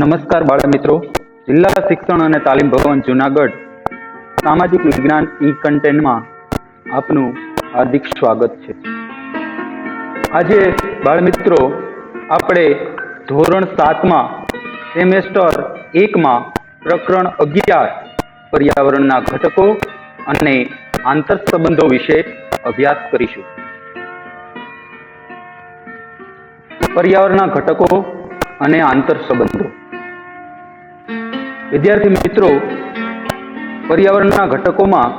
નમસ્કાર બાળ મિત્રો. જિલ્લા શિક્ષણ અને તાલીમ ભવન જુનાગઢ સામાજિક વિજ્ઞાન ઈ કન્ટેન્ટમાં આપનું હાર્દિક સ્વાગત છે. આજે બાળ મિત્રો, આપણે ધોરણ સાતમાં સેમેસ્ટર એકમાં પ્રકરણ અગિયાર પર્યાવરણના ઘટકો અને આંતર સંબંધો વિશે અભ્યાસ કરીશું. પર્યાવરણના ઘટકો અને આંતર સંબંધો. વિદ્યાર્થી મિત્રો, પર્યાવરણના ઘટકોમાં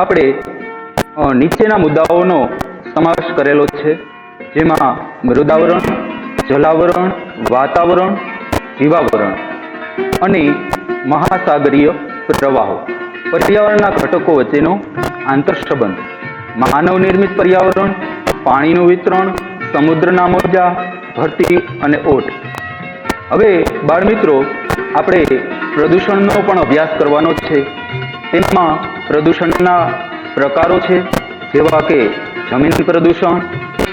આપણે નીચેના મુદ્દાઓનો સમાવેશ કરેલો છે. જેમાં મૃદાવરણ, જલાવરણ, વાતાવરણ, જીવાવરણ અને મહાસાગરીય પ્રવાહો. પર્યાવરણના ઘટકો વચ્ચેનો આંતરસંબંધ. માનવ નિર્મિત પર્યાવરણ, પાણીનું વિતરણ, સમુદ્રના મોજા, ભરતી અને ઓટ. હવે બાળમિત્રો આપણે પ્રદૂષણનો પણ અભ્યાસ કરવાનો છે. તેમાં પ્રદૂષણના પ્રકારો છે, જેવા કે જમીન પ્રદૂષણ,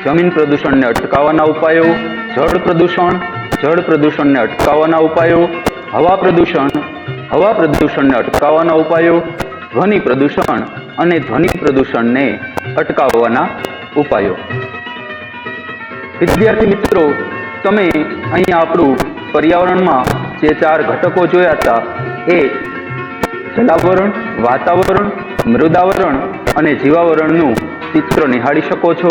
જમીન પ્રદૂષણને અટકાવવાના ઉપાયો, જળ પ્રદૂષણ, જળ પ્રદૂષણને અટકાવવાના ઉપાયો, હવા પ્રદૂષણ, હવા પ્રદૂષણને અટકાવવાના ઉપાયો, ધ્વનિ પ્રદૂષણ અને ધ્વનિ પ્રદૂષણને અટકાવવાના ઉપાયો. વિદ્યાર્થી મિત્રો, તમે અહીંયા આપણું પર્યાવરણમાં જે ચાર ઘટકો જોયા હતા, એ જલાવરણ, વાતાવરણ, મૃદાવરણ અને જીવાવરણનું ચિત્ર નિહાળી શકો છો.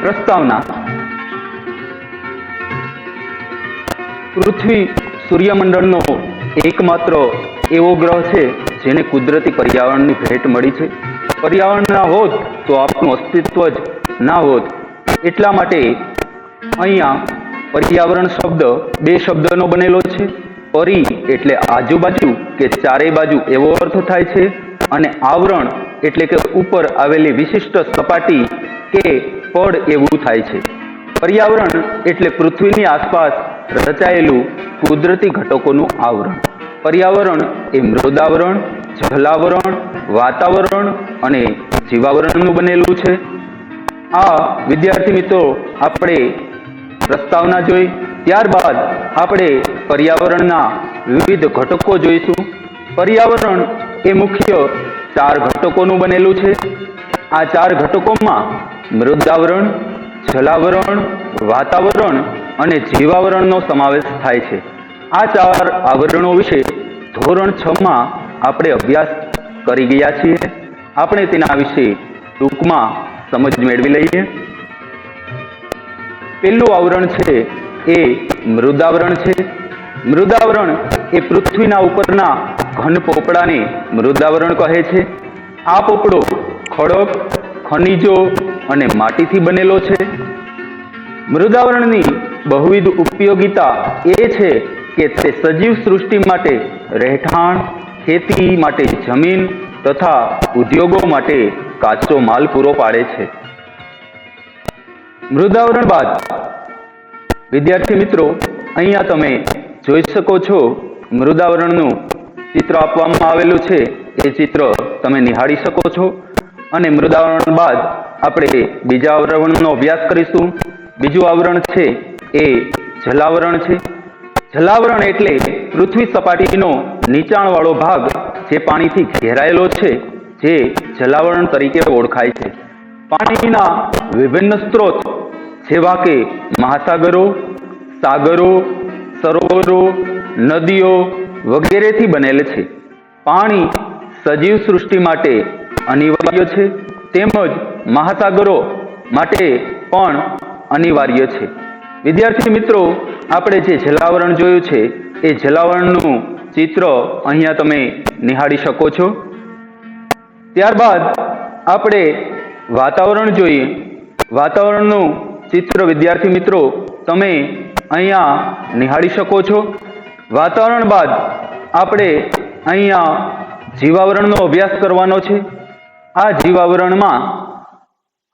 પ્રસ્તાવના. પૃથ્વી સૂર્યમંડળનો એકમાત્ર એવો ગ્રહ છે, જેને કુદરતી પર્યાવરણની ભેટ મળી છે. પર્યાવરણ ના હોત તો આપનું અસ્તિત્વ જ ના હોત. એટલા માટે અહીંયા પર્યાવરણ શબ્દ બે શબ્દનો બનેલો છે. પરી એટલે આજુબાજુ કે ચારે બાજુ એવો અર્થ થાય છે અને આવરણ એટલે કે ઉપર આવેલી વિશિષ્ટ સપાટી કે પડ એવું થાય છે. પર્યાવરણ એટલે પૃથ્વીની આસપાસ રચાયેલું કુદરતી ઘટકોનું આવરણ. પર્યાવરણ એ મૃદાવરણ, જલાવરણ, વાતાવરણ અને જીવાવરણનું બનેલું છે. આ વિદ્યાર્થી મિત્રો, આપણે પ્રસ્તાવના જોઈ ત્યારબાદ આપણે પર્યાવરણના વિવિધ ઘટકો જોઈશું. પર્યાવરણ એ મુખ્ય ચાર ઘટકોનું બનેલું છે. આ ચાર ઘટકોમાં મૃદાવરણ, જલાવરણ, વાતાવરણ અને જીવાવરણનો સમાવેશ થાય છે. આ ચાર આવરણો વિશે ધોરણ છ માં આપણે અભ્યાસ કરી ગયા છીએ. આપણે તેના વિશે ટૂંકમાં સમજ મેળવી લઈએ. પહેલું આવરણ છે એ મૃદાવરણ છે. મૃદાવરણ એ પૃથ્વીના ઉપરના ઘન પોપડાને મૃદાવરણ કહે છે. આ પોપડો ખડક ખનિજો અને માટીથી બનેલો છે. મૃદાવરણની બહુવિધ ઉપયોગિતા એ છે કે તે સજીવ સૃષ્ટિ માટે રહેઠાણ, ખેતી માટે જમીન તથા ઉદ્યોગો માટે કાચો માલ પૂરો પાડે છે. મૃદાવરણ બાદ. વિદ્યાર્થી મિત્રો, અહીંયા તમે જોઈ શકો છો મૃદાવરણનું ચિત્ર આપવામાં આવેલું છે. એ ચિત્ર તમે નિહાળી શકો છો. અને મૃદાવરણ બાદ આપણે બીજા આવરણનો અભ્યાસ કરીશું. બીજું આવરણ છે એ જલાવરણ છે. જલાવરણ એટલે પૃથ્વી સપાટીનો નીચાણવાળો ભાગ જે પાણીથી ઘેરાયેલો છે, જે જલાવરણ તરીકે ઓળખાય છે. પાણીના વિભિન્ન સ્ત્રોત જેવા કે મહાસાગરો, સાગરો, સરોવરો, નદીઓ વગેરેથી બનેલ છે. પાણી સજીવ સૃષ્ટિ માટે અનિવાર્ય છે, તેમજ મહાસાગરો માટે પણ અનિવાર્ય છે. વિદ્યાર્થી મિત્રો, આપણે જે જલાવરણ જોયું છે, એ જલાવરણનું ચિત્ર અહીંયા તમે નિહાળી શકો છો. ત્યારબાદ આપણે વાતાવરણ જોઈએ. વાતાવરણનું ચિત્ર વિદ્યાર્થી મિત્રો, તમે અહીંયા નિહાળી શકો છો. વાતાવરણ બાદ આપણે અહીંયા જીવાવરણનો અભ્યાસ કરવાનો છે. આ જીવાવરણમાં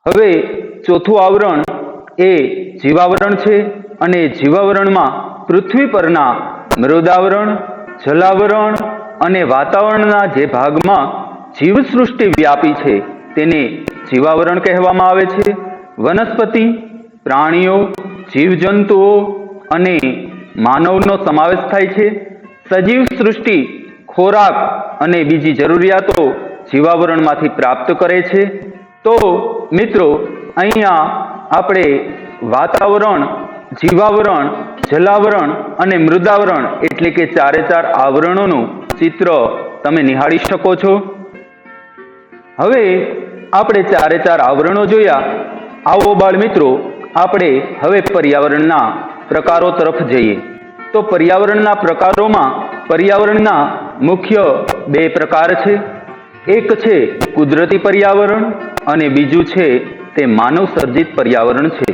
હવે ચોથું આવરણ એ જીવાવરણ છે અને જીવાવરણમાં પૃથ્વી પરના મૃદાવરણ, જલાવરણ અને વાતાવરણના જે ભાગમાં જીવસૃષ્ટિ વ્યાપી છે તેને જીવાવરણ કહેવામાં આવે છે. વનસ્પતિ પ્રાણીઓ, જીવજંતુઓ અને માનવનો સમાવેશ થાય છે. સજીવ સૃષ્ટિ, ખોરાક અને બીજી જરૂરિયાતો જીવાવરણમાંથી પ્રાપ્ત કરે છે. તો મિત્રો, અહીંયા આપણે વાતાવરણ, જીવાવરણ, જલાવરણ અને મૃદાવરણ એટલે કે ચારે ચાર આવરણોનું ચિત્ર તમે નિહાળી શકો છો. હવે આપણે ચારે ચાર આવરણો જોયા. આવો બાળ મિત્રો આપણે હવે પર્યાવરણના પ્રકારો તરફ જઈએ. તો પર્યાવરણના પ્રકારોમાં પર્યાવરણના મુખ્ય બે પ્રકાર છે. એક છે કુદરતી પર્યાવરણ અને બીજું છે તે માનવ સર્જિત પર્યાવરણ છે.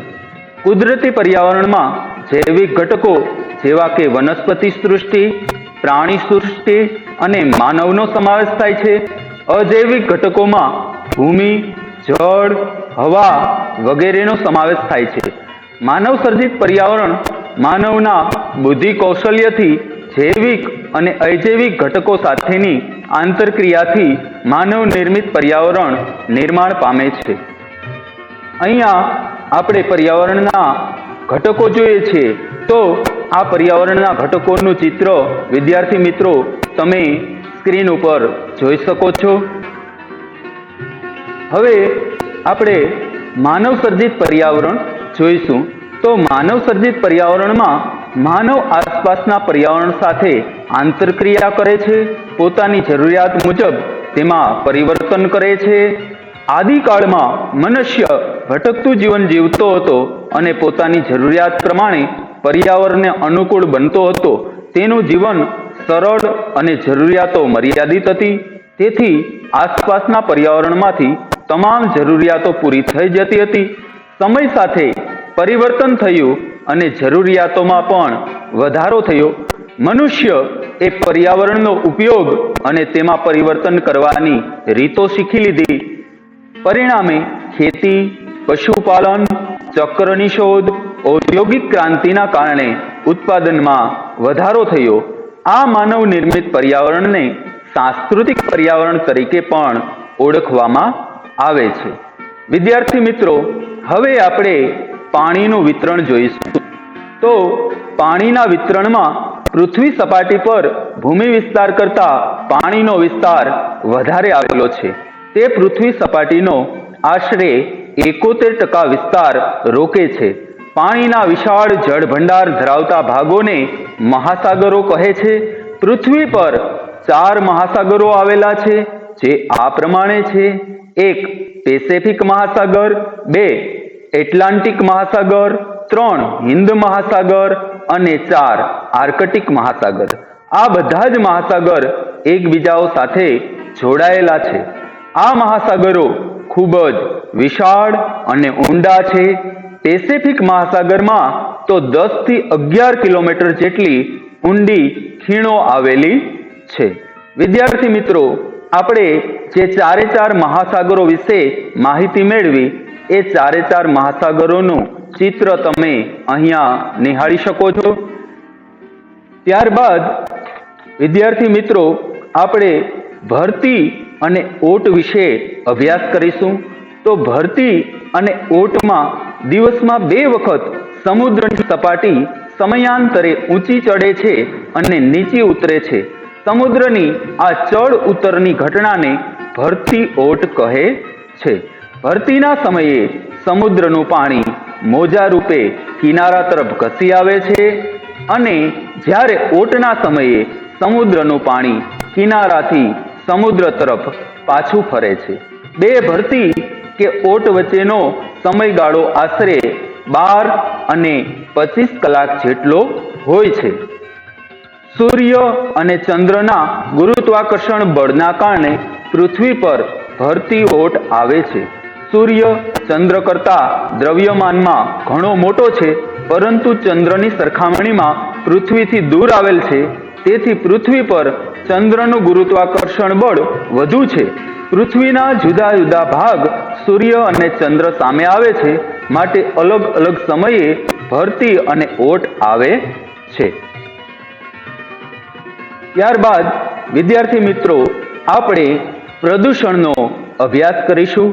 કુદરતી પર્યાવરણમાં જૈવિક ઘટકો જેવા કે વનસ્પતિ સૃષ્ટિ, પ્રાણી સૃષ્ટિ અને માનવનો સમાવેશ થાય છે. અજૈવિક ઘટકોમાં ભૂમિ જળ, હવા વગેરેનો સમાવેશ થાય છે. માનવ સર્જિત પર્યાવરણ માનવના બુદ્ધિ કૌશલ્યથી જૈવિક અને અજૈવિક ઘટકો સાથેની આંતરક્રિયાથી માનવ નિર્મિત પર્યાવરણ નિર્માણ પામે છે. અહીંયા આપણે પર્યાવરણના ઘટકો જોઈએ છીએ તો આ પર્યાવરણના ઘટકોનું ચિત્ર વિદ્યાર્થી મિત્રો તમે સ્ક્રીન ઉપર જોઈ શકો છો. હવે આપણે માનવ સર્જિત પર્યાવરણ જોઈશું. તો માનવ સર્જિત પર્યાવરણમાં માનવ આસપાસના પર્યાવરણ સાથે આંતરક્રિયા કરે છે. પોતાની જરૂરિયાત મુજબ તેમાં પરિવર્તન કરે છે. આદિકાળમાં મનુષ્ય ભટકતું જીવન જીવતો હતો અને પોતાની જરૂરિયાત પ્રમાણે પર્યાવરણને અનુકૂળ બનતો હતો. તેનું જીવન સરળ અને જરૂરિયાતો મર્યાદિત હતી. તેથી આસપાસના પર્યાવરણમાંથી તમામ જરૂરિયાતો પૂરી થઈ જતી હતી. સમય સાથે પરિવર્તન થયું અને જરૂરિયાતોમાં પણ વધારો થયો. મનુષ્ય એ પર્યાવરણનો ઉપયોગ અને તેમાં પરિવર્તન કરવાની રીતો શીખી લીધી. પરિણામે ખેતી, પશુપાલન, ચક્રની શોધ, ઔદ્યોગિક ક્રાંતિના કારણે ઉત્પાદનમાં વધારો થયો. આ માનવ નિર્મિત પર્યાવરણને સાંસ્કૃતિક પર્યાવરણ તરીકે પણ ઓળખવામાં આવે છે. વિદ્યાર્થી મિત્રો, હવે આપણે પાણીનું વિતરણ જોઈશું. તો પાણીના વિતરણમાં પૃથ્વી સપાટી પર ભૂમિ વિસ્તાર કરતા પાણીનો વિસ્તાર વધારે આવેલો છે. તે પૃથ્વી સપાટીનો આશરે એકોતેર ટકા વિસ્તાર રોકે છે. પાણીના વિશાળ જળભંડાર ધરાવતા ભાગોને મહાસાગરો કહે છે. પૃથ્વી પર ચાર મહાસાગરો આવેલા છે, જે આ પ્રમાણે છે. એક, પેસેફિક મહાસાગર. બે, એટલાન્ટિક મહાસાગર. ત્રણ, હિન્દ મહાસાગર. અને ચાર, આર્કટિક મહાસાગર. આ બધા જ મહાસાગર એકબીજાઓ સાથે જોડાયેલા છે. આ મહાસાગરો ખૂબ જ વિશાળ અને ઊંડા છે. પેસેફિક મહાસાગરમાં તો દસથી અગિયાર કિલોમીટર જેટલી ઊંડી ખીણો આવેલી છે. વિદ્યાર્થી મિત્રો આપણે જે ચારે ચાર મહાસાગરો વિશે માહિતી મેળવી, એ ચારે ચાર મહાસાગરોનું ચિત્ર તમે અહીંયા નિહાળી શકો છો. ત્યારબાદ, વિદ્યાર્થી મિત્રો, આપણે ભરતી અને ઓટ વિશે અભ્યાસ કરીશું. તો ભરતી અને ઓટમાં દિવસમાં બે વખત સમુદ્રની સપાટી સમયાંતરે ઊંચી ચડે છે અને નીચી ઉતરે છે. સમુદ્રની આ ચડ ઉતરની ઘટનાને ભરતી ઓટ કહે છે. ભરતીના સમયે સમુદ્રનું પાણી મોજા રૂપે કિનારા તરફ ઘસી આવે છે અને જ્યારે ઓટના સમયે સમુદ્રનું પાણી કિનારાથી સમુદ્ર તરફ પાછું ફરે છે. બે ભરતી કે ઓટ વચ્ચેનો સમયગાળો આશરે બાર અને પચીસ કલાક જેટલો હોય છે. સૂર્ય અને ચંદ્રના ગુરુત્વાકર્ષણ બળના કારણે પૃથ્વી પર ભરતી ઓટ આવે છે. સૂર્ય ચંદ્ર કરતા દ્રવ્યમાનમાં ઘણો મોટો છે, પરંતુ ચંદ્રની સરખામણીમાં પૃથ્વીથી દૂર આવેલ છે. તેથી પૃથ્વી પર ચંદ્રનું ગુરુત્વાકર્ષણ બળ વધુ છે. પૃથ્વીના જુદા જુદા ભાગ સૂર્ય અને ચંદ્ર સામે આવે છે, માટે અલગ અલગ સમયે ભરતી અને ઓટ આવે છે. ત્યારબાદ વિદ્યાર્થી મિત્રો, આપણે પ્રદૂષણનો અભ્યાસ કરીશું.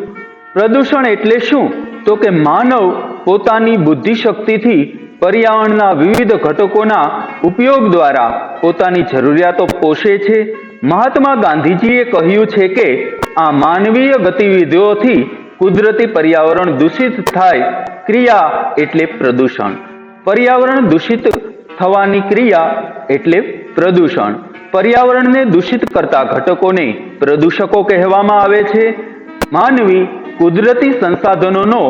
પ્રદૂષણ એટલે શું? તો કે માનવ પોતાની બુદ્ધિશક્તિથી પર્યાવરણના વિવિધ ઘટકોના ઉપયોગ દ્વારા પોતાની જરૂરિયાતો પોષે છે. મહાત્મા ગાંધીજીએ કહ્યું છે કે, આ માનવીય ગતિવિધિઓથી કુદરતી પર્યાવરણ દૂષિત થાય. ક્રિયા એટલે પ્રદૂષણ. પર્યાવરણ દૂષિત થવાની ક્રિયા એટલે પ્રદૂષણ. પર્યાવરણને દૂષિત કરતા ઘટકોને પ્રદૂષકો કહેવામાં આવે છે. માનવી કુદરતી સંસાધનોનો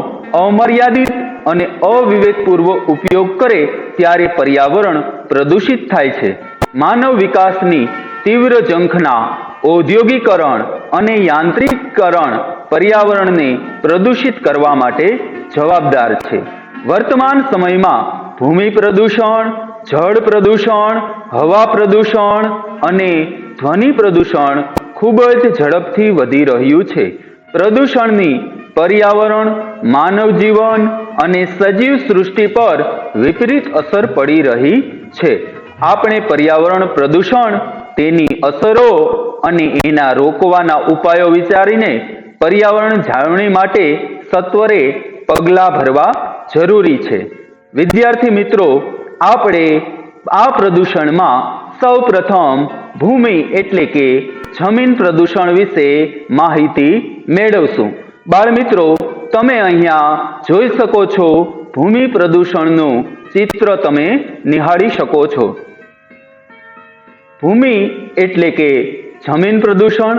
અમર્યાદિત અને અવિવેકપૂર્વક ઉપયોગ કરે ત્યારે પર્યાવરણ પ્રદૂષિત થાય છે. માનવ વિકાસની તીવ્ર ઝંખના ઔદ્યોગિકરણ અને યાંત્રિકરણ પર્યાવરણને પ્રદૂષિત કરવા માટે જવાબદાર છે. વર્તમાન સમયમાં ભૂમિ પ્રદૂષણ જળ પ્રદૂષણ, હવા પ્રદૂષણ અને ધ્વનિ પ્રદૂષણ ખૂબ જ ઝડપથી વધી રહ્યું છે. પ્રદૂષણની પર્યાવરણ, માનવ જીવન અને સજીવ સૃષ્ટિ પર વિપરીત અસર પડી રહી છે. આપણે પર્યાવરણ પ્રદૂષણ, તેની અસરો અને એના રોકવાના ઉપાયો વિચારીને પર્યાવરણ જાળવણી માટે સત્વરે પગલાં ભરવા જરૂરી છે. વિદ્યાર્થી મિત્રો આપણે આ પ્રદૂષણમાં સૌ પ્રથમ ભૂમિ એટલે કે જમીન પ્રદૂષણ વિશે માહિતી મેળવશું. બાળમિત્રો તમે અહીંયા જોઈ શકો છો ભૂમિ પ્રદૂષણનું ચિત્ર તમે નિહાળી શકો છો. ભૂમિ એટલે કે જમીન પ્રદૂષણ,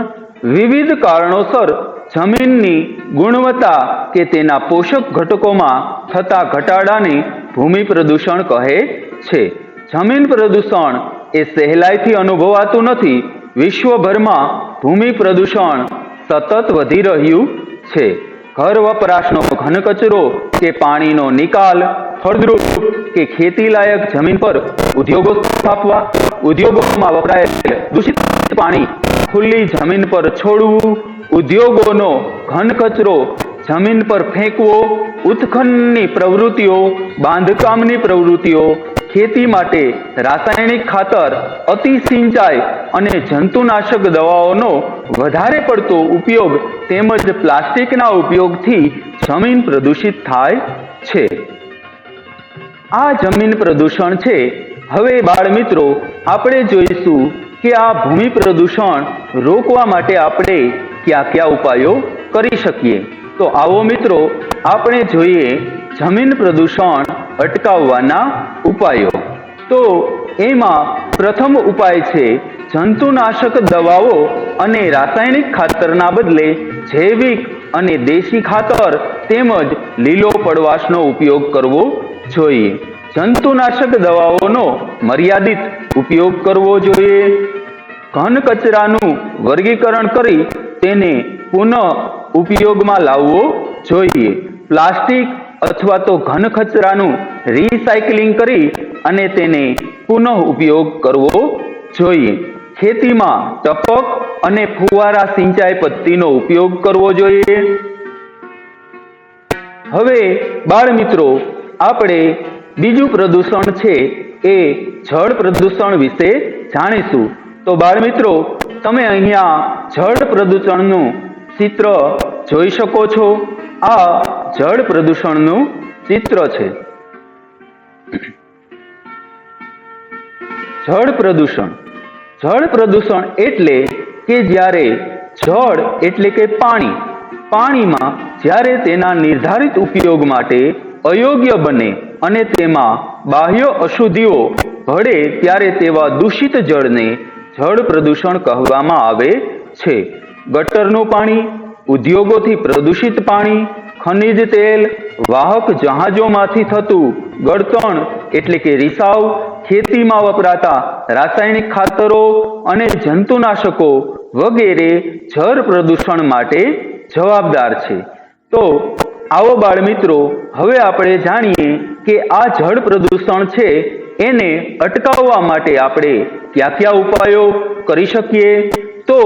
વિવિધ કારણોસર જમીનની ગુણવત્તા કે તેના પોષક ઘટકોમાં થતા ઘટાડાને ભૂમિ પ્રદૂષણ કહે છે. જમીન પ્રદૂષણ એ સહેલાઈથી અનુભવાતું નથી. વિશ્વભરમાં ભૂમિ પ્રદૂષણ સતત વધી રહ્યું છે. ઘર વપરાશનો ઘન કચરો કે પાણીનો નિકાલ, ફળદ્રુપ કે ખેતીલાયક જમીન પર ઉદ્યોગો સ્થાપવા, ઉદ્યોગોમાં વપરાયેલ દૂષિત પાણી ખુલ્લી જમીન પર છોડવું, ઉદ્યોગોનો ઘન કચરો જમીન પર ફેંકવો, ઉત્ખનનની પ્રવૃત્તિઓ, બાંધકામની પ્રવૃત્તિઓ, ખેતી માટે રાસાયણિક ખાતર, અતિ સિંચાઈ અને જંતુનાશક દવાઓનો વધારે પડતો ઉપયોગ તેમજ પ્લાસ્ટિકના ઉપયોગથી જમીન પ્રદૂષિત થાય છે. આ જમીન પ્રદૂષણ છે. હવે બાળ મિત્રો આપણે જોઈશું કે આ ભૂમિ પ્રદૂષણ રોકવા માટે આપણે કયા કયા ઉપાયો કરી શકીએ. તો આવો મિત્રો, આપણે જોઈએ જમીન પ્રદૂષણ અટકાવવાના ઉપાયો. તો એમાં પ્રથમ ઉપાય છે, જંતુનાશક દવાઓ અને રાસાયણિક ખાતરના બદલે જૈવિક અને દેશી ખાતર તેમજ લીલો પડવાશનો ઉપયોગ કરવો જોઈએ. જંતુનાશક દવાઓનો મર્યાદિત ઉપયોગ કરવો જોઈએ. ઘન કચરાનું વર્ગીકરણ કરી તેને પુનઃ ઉપયોગમાં લાવવો જોઈએ. પ્લાસ્ટિક અથવા તો ઘન કચરાનું રિસાયકલિંગ કરી અને તેને પુનઃ ઉપયોગ કરવો જોઈએ. ખેતીમાં ટપક અને ફુવારા સિંચાઈ પદ્ધતિનો ઉપયોગ કરવો જોઈએ. હવે બાળ મિત્રો, આપણે બીજું પ્રદૂષણ છે એ જળ પ્રદૂષણ વિશે જાણીશું. તો બાળ મિત્રો, તમે અહીંયા જળ પ્રદૂષણનું ચિત્ર જોઈ શકો છો. આ જળ પ્રદૂષણનું ચિત્ર છે. જળ પ્રદૂષણ. જળ પ્રદૂષણ એટલે કે જ્યારે જળ એટલે કે પાણી. પાણીમાં જ્યારે તેના નિર્ધારિત ઉપયોગ માટે અયોગ્ય બને અને તેમાં બાહ્ય અશુદ્ધિઓ ભળે ત્યારે તેવા દૂષિત જળને જળ પ્રદૂષણ કહેવામાં આવે છે. ગટરનું પાણી, ઉદ્યોગોથી પ્રદૂષિત પાણી, ખનિજ તેલ, વાહક જહાજોમાંથી થતું ગળતણ એટલે કે રિસાવ ખેતીમાં વપરાતા રાસાયણિક ખાતરો અને જંતુનાશકો વગેરે જળ પ્રદૂષણ માટે જવાબદાર છે. તો આવો બાળ મિત્રો હવે આપણે જાણીએ કે આ જળ પ્રદૂષણ છે એને અટકાવવા માટે આપણે કયા કયા ઉપાયો કરી શકીએ? તો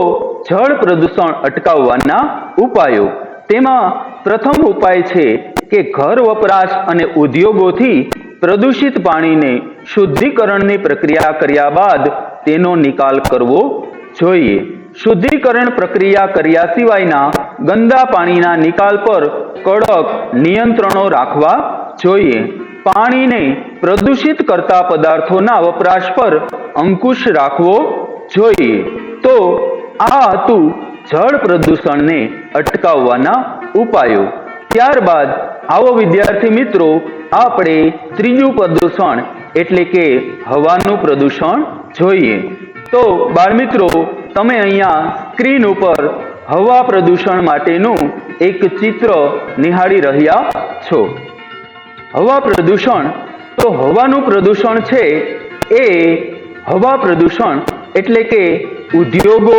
જળ પ્રદૂષણ અટકાવવાના ઉપાયો. તેમાં પ્રથમ ઉપાય છે કે ઘર વપરાશ અને ઉદ્યોગોથી પ્રદૂષિત પાણીને શુદ્ધિકરણની પ્રક્રિયા કર્યા બાદ તેનો નિકાલ કરવો જોઈએ. શુદ્ધિકરણ પ્રક્રિયા કર્યા સિવાયના ગંદા પાણીના નિકાલ પર કડક નિયંત્રણો રાખવા જોઈએ. પાણીને પ્રદૂષિત કરતા પદાર્થોના વપરાશ પર અંકુશ રાખવો જોઈએ. તો આ હતું જળ પ્રદૂષણને અટકાવવાના ઉપાયો. ત્યારબાદ આવો વિદ્યાર્થી મિત્રો, આપણે ત્રીજું પ્રદૂષણ એટલે કે હવાનું પ્રદૂષણ જોઈએ. તો બાળમિત્રો, તમે અહીંયા સ્ક્રીન ઉપર હવા પ્રદૂષણ માટેનું એક ચિત્ર નિહાળી રહ્યા છો. હવા પ્રદૂષણ, તો હવાનું પ્રદૂષણ છે એ હવા પ્રદૂષણ એટલે કે ઉદ્યોગો,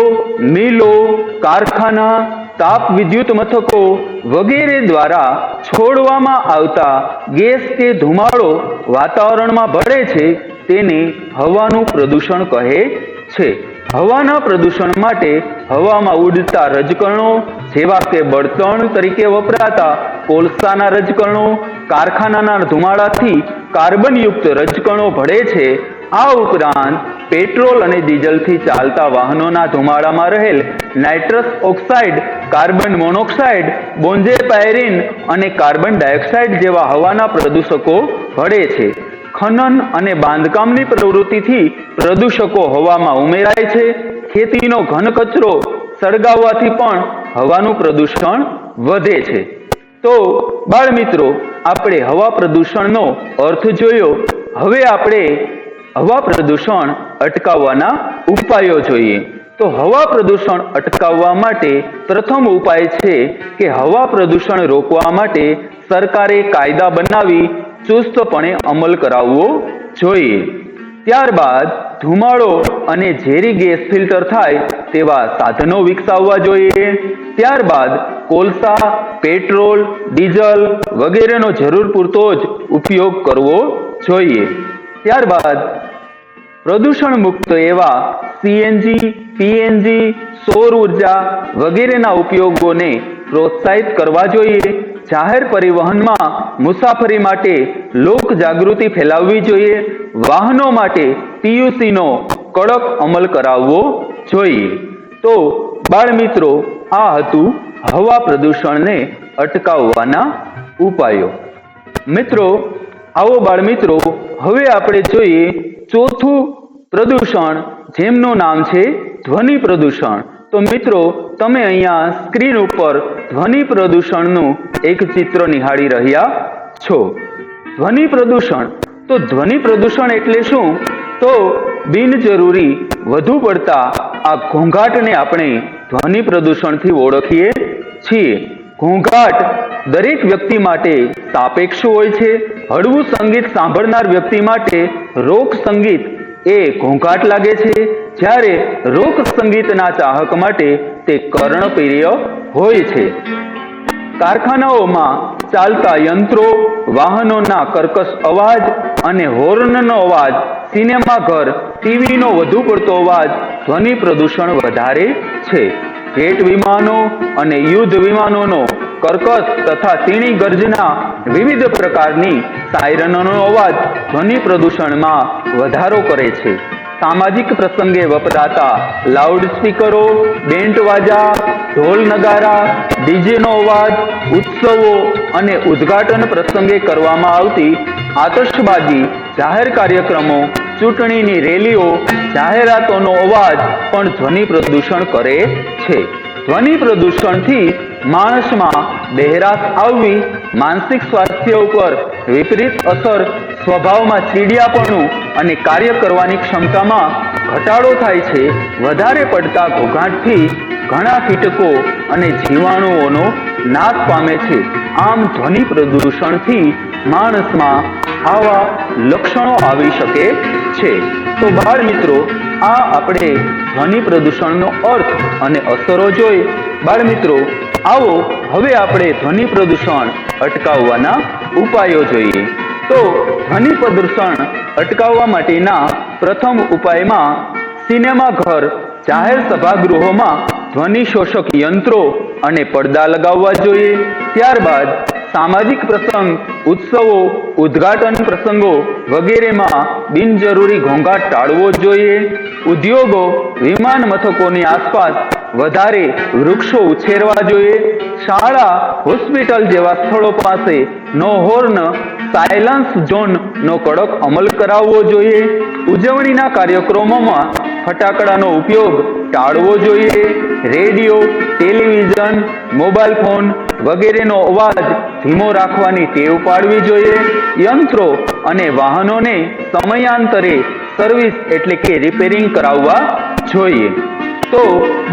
મિલો, કારખાના, તાપ વિદ્યુત મથકો વગેરે દ્વારા છોડવામાં આવતા ગેસ કે ધુમાડો વાતાવરણમાં ભળે છે તેને હવાનું પ્રદૂષણ કહે છે. હવાના પ્રદૂષણ માટે હવામાં ઉડતા રજકણો જેવા કે બળતણ તરીકે વપરાતા કોલસાના રજકણો, કારખાનાના ધુમાડાથી કાર્બનયુક્ત રજકણો ભળે છે. આ ઉપરાંત પેટ્રોલ અને ડીઝલથી ચાલતા વાહનોના ધુમાડામાં રહેલ nitrous oxide, carbon monoxide, benzopyrene અને કાર્બન ડાયોક્સાઇડ જેવા હવાના પ્રદૂષકો ભળે છે. ખનન અને બાંધકામની પ્રવૃત્તિથી પ્રદૂષકો હવામાં ઉમેરાય છે. ખેતીનો ઘન કચરો સળગાવવાથી પણ હવાનું પ્રદૂષણ વધે છે. તો બાળમિત્રો, આપણે હવા પ્રદૂષણનો અર્થ જોયો. હવે આપણે હવા પ્રદૂષણ અટકાવવાના ઉપાયો જોઈએ. તો હવા પ્રદૂષણ અટકાવવા માટે પ્રથમ ઉપાય છે કે હવા પ્રદૂષણ રોકવા માટે સરકારે કાયદા બનાવી ચુસ્તપણે અમલ કરાવવો જોઈએ. ત્યારબાદ ધુમાડો અને ઝેરી ગેસ ફિલ્ટર થાય તેવા સાધનો વિકસાવવા જોઈએ. ત્યારબાદ કોલસા, પેટ્રોલ, ડીઝલ વગેરેનો જરૂર પૂરતો જ ઉપયોગ કરવો જોઈએ. ત્યારબાદ પ્રદૂષણ મુક્ત એવા સીએનજી, પીએનજી, સૌર ઊર્જા વગેરેના ઉપયોગોને પ્રોત્સાહિત કરવા જોઈએ. જાહેર પરિવહનમાં મુસાફરી માટે લોક જાગૃતિ ફેલાવવી જોઈએ. વાહનો માટે પીયુસીનો કડક અમલ કરાવવો જોઈએ. તો બાળમિત્રો આ હતું હવા પ્રદૂષણને અટકાવવાના ઉપાયો. મિત્રો, આવો બાળમિત્રો હવે આપણે જોઈએ ચોથું પ્રદૂષણ, જેમનું નામ છે ધ્વનિ પ્રદૂષણ. તો મિત્રો, તમે અહીંયા સ્ક્રીન ઉપર ધ્વનિ પ્રદૂષણનું એક ચિત્ર નિહાળી રહ્યા છો. ધ્વનિ પ્રદૂષણ. તો ધ્વનિ પ્રદૂષણ એટલે શું? તો બિનજરૂરી વધુ પડતા આ ઘોંઘાટને આપણે ધ્વનિ પ્રદૂષણથી ઓળખીએ છીએ. ઘોંઘાટ દરેક વ્યક્તિ માટે સાપેક્ષ હોય છે. હળવું સંગીત સાંભળનાર વ્યક્તિ માટે રોક સંગીત એ ઘોંઘાટ લાગે છે. જ્યારે રોક સંગીતના ચાહક માટે તે કર્ણપ્રિય હોય છે. કારખાનાઓમાં ચાલતા યંત્રો, વાહનોના કર્કશ અવાજ અને હોર્નનો અવાજ સિનેમાઘર ટીવીનો વધુ પડતો અવાજ, ધ્વનિ પ્રદૂષણ વધારે છે. જેટ વિમાનો અને યુદ્ધ વિમાનોનો કર્કશ તથા તીણી ગર્જના વિવિધ પ્રકારની સાયરનનો અવાજ ધ્વનિ પ્રદૂષણમાં વધારો કરે છે. સામાજિક પ્રસંગે વપરાતા લાઉડ સ્પીકરો બેન્ટ વાજા ઢોલ નગારા, ડીજેનો અવાજ, ઉત્સવો અને ઉદ્ઘાટન પ્રસંગે કરવામાં આવતી આતશબાજી, જાહેર કાર્યક્રમો, ચૂંટણીની રેલીઓ, જાહેરાતોનો અવાજ પણ ધ્વનિ પ્રદૂષણ કરે છે. ધ્વનિ પ્રદૂષણથી માણસમાં બહેરાશ આવવી, માનસિક સ્વાસ્થ્ય ઉપર વિપરીત અસર, સ્વભાવમાં ચીડિયાપણું અને કાર્ય કરવાની ક્ષમતામાં ઘટાડો થાય છે, વધારે પડતા ઘોઘાટથી ઘણા કીટકો અને જીવાણુઓનો નાશ પામે છે. આમ ધ્વનિ પ્રદૂષણથી માણસમાં આવા લક્ષણો આવી શકે છે, તો બાળ મિત્રો, આ આપણે ધ્વનિ પ્રદૂષણનો અર્થ અને અસરો જોઈ. બાળ મિત્રો, આવો હવે આપણે ધ્વનિ પ્રદૂષણ અટકાવવાના ઉપાયો જોઈએ. તો ધ્વનિ પ્રદૂષણ અટકાવવા માટેના પ્રથમ ઉપાયમાં સિનેમા ઘર, જાહેર સભાગૃહોમાં ધ્વનિ શોષક યંત્રો અને પડદા લગાવવા જોઈએ. ત્યારબાદ સામાજિક પ્રસંગ, ઉત્સવો, ઉદ્ઘાટન પ્રસંગો વગેરેમાં બિનજરૂરી ઘોંઘાટ ટાળવો જોઈએ. ઉદ્યોગો, વિમાન મથકોની આસપાસ વધારે વૃક્ષો ઉછેરવા જોઈએ. શાળા, હોસ્પિટલ જેવા સ્થળો પાસે નો હોર્ન, સાયલન્સ ઝોન નો કડક અમલ કરાવવો જોઈએ. ઉજવણીના કાર્યક્રમોમાં ફટાકડાનો ઉપયોગ ટાળવો જોઈએ. રેડિયો, ટેલિવિઝન, મોબાઈલ ફોન વગેરેનો અવાજ ધીમો રાખવાની ટેવ પાડવી જોઈએ. યંત્રો અને વાહનોને સમયાંતરે સર્વિસ એટલે કે રિપેરિંગ કરાવવા જોઈએ. તો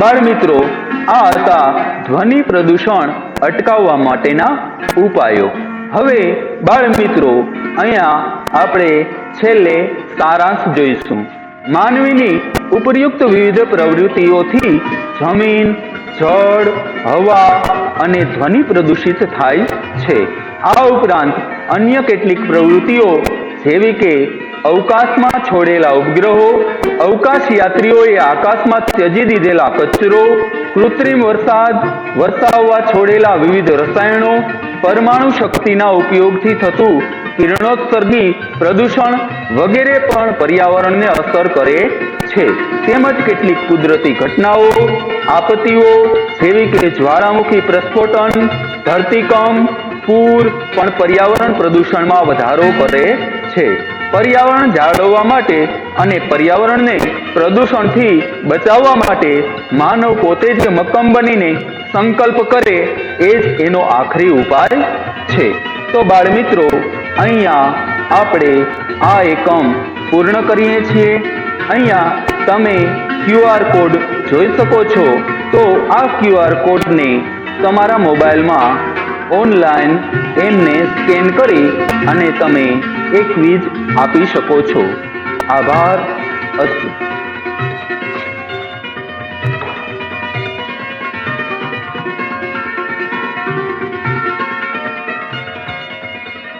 બાળ મિત્રો, આ હતા ધ્વનિ પ્રદૂષણ અટકાવવા માટેના ઉપાયો. હવે બાળ મિત્રો, અહીંયા આપણે છેલ્લે સારાંશ જોઈશું. માનવીની ઉપયુક્ત વિવિધ પ્રવૃત્તિઓથી જમીન, જળ, હવા અને ધ્વનિ પ્રદૂષિત થાય છે. આ ઉપરાંત અન્ય કેટલીક પ્રવૃત્તિઓ જેવી કે અવકાશમાં છોડેલા ઉપગ્રહો, અવકાશ યાત્રીઓએ આકાશમાં ત્યજી દીધેલા કચરો, કૃત્રિમ વરસાદ, વરસાવવા છોડેલા વિવિધ રસાયણો, પરમાણુ શક્તિના ઉપયોગથી થતું કિરણોત્સર્ગી પ્રદૂષણ વગેરે પણ પર્યાવરણને અસર કરે છે. તેમજ કેટલીક કુદરતી ઘટનાઓ, આપત્તિઓ, જેવી કે જ્વાળામુખી પ્રસ્ફોટન, ધરતીકંપ, પૂર પણ પર્યાવરણ પ્રદૂષણમાં વધારો કરે છે. પર્યાવરણ જાળવવા માટે અને પર્યાવરણને પ્રદૂષણથી બચાવવા માટે માનવ પોતે જ મક્કમ બનીને સંકલ્પ કરે, એ જ એનો આખરી ઉપાય છે. તો બાળમિત્રો અહીંયા આપણે આ એકમ પૂર્ણ કરીએ છીએ. અહીંયા તમે ક્યુઆર કોડ જોઈ શકો છો. તો આ ક્યુઆર કોડને તમારા મોબાઈલમાં ઓનલાઈન એમને સ્કેન કરી અને તમે એક વીજ આપી શકો છો. આભાર. અસ્તુ.